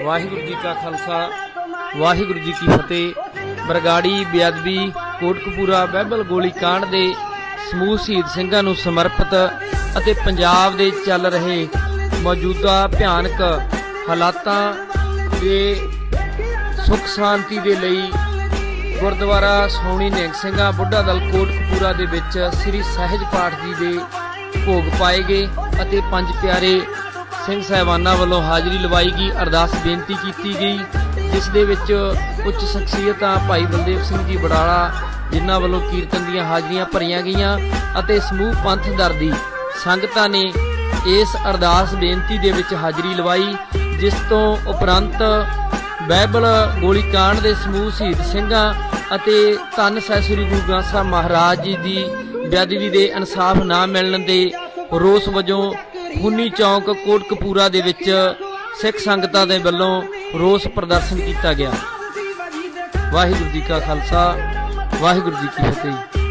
ਵਾਹਿਗੁਰੂ ਜੀ ਕਾ ਖਾਲਸਾ, ਵਾਹਿਗੁਰੂ ਜੀ ਕੀ ਫਤਿਹ। ਬਰਗਾੜੀ ਬੇਅਦਬੀ ਕੋਟਕਪੂਰਾ ਬਹਿਬਲ ਗੋਲੀ ਕਾਂਡ ਦੇ ਸਮੂਹ ਸ਼ਹੀਦ ਸਿੰਘਾਂ ਨੂੰ ਸਮਰਪਿਤ ਅਤੇ ਪੰਜਾਬ ਦੇ ਚੱਲ ਰਹੇ ਮੌਜੂਦਾ ਭਿਆਨਕ ਹਾਲਾਤਾਂ ਦੇ ਸੁਖ ਸ਼ਾਂਤੀ ਦੇ ਲਈ ਗੁਰਦੁਆਰਾ ਸੋਹਣੀ ਨਿਹੰਗ ਸਿੰਘਾਂ ਬੁੱਢਾ ਦਲ ਕੋਟਕਪੂਰਾ ਦੇ ਵਿੱਚ ਸ੍ਰੀ ਸਹਿਜ ਪਾਠ ਜੀ ਦੇ ਭੋਗ ਪਾਏ ਗਏ ਅਤੇ ਪੰਜ ਪਿਆਰੇ ਸਿੰਘ ਸਹਿਬਾਨਾਂ ਵੱਲੋਂ ਹਾਜ਼ਰੀ ਲਵਾਈ ਗਈ, ਅਰਦਾਸ ਬੇਨਤੀ ਕੀਤੀ ਗਈ, ਜਿਸ ਦੇ ਵਿੱਚ ਉੱਚ ਸ਼ਖਸੀਅਤਾਂ ਭਾਈ ਬਲਦੇਵ ਸਿੰਘ ਜੀ ਬੜਾਲਾ, ਜਿਨ੍ਹਾਂ ਵੱਲੋਂ ਕੀਰਤਨ ਦੀਆਂ ਹਾਜ਼ਰੀਆਂ ਭਰੀਆਂ ਗਈਆਂ ਅਤੇ ਸਮੂਹ ਪੰਥ ਦਰਦੀ ਸੰਗਤਾਂ ਨੇ ਇਸ ਅਰਦਾਸ ਬੇਨਤੀ ਦੇ ਵਿੱਚ ਹਾਜ਼ਰੀ ਲਵਾਈ, ਜਿਸ ਤੋਂ ਉਪਰੰਤ ਬਾਈਬਲ ਗੋਲੀकांड ਦੇ ਸਮੂਹ ਸ਼ਹੀਦ ਸਿੰਘਾਂ ਅਤੇ ਧੰਨ ਸਹਿ ਸ੍ਰੀ ਗੁਰੂ ਗ੍ਰੰਥ ਸਾਹਿਬ ਮਹਾਰਾਜ ਜੀ ਦੀ ਬੇਅਦਬੀ ਦੇ ਇਨਸਾਫ ਨਾ ਮਿਲਣ ਦੇ ਰੋਸ ਵਜੋਂ ਖੂਨੀ ਚੌਂਕ ਕੋਟਕਪੂਰਾ ਦੇ ਵਿੱਚ ਸਿੱਖ ਸੰਗਤਾਂ ਦੇ ਵੱਲੋਂ ਰੋਸ ਪ੍ਰਦਰਸ਼ਨ ਕੀਤਾ ਗਿਆ। ਵਾਹਿਗੁਰੂ ਜੀ ਕਾ ਖਾਲਸਾ, ਵਾਹਿਗੁਰੂ ਜੀ ਕੀ ਫਤਿਹ।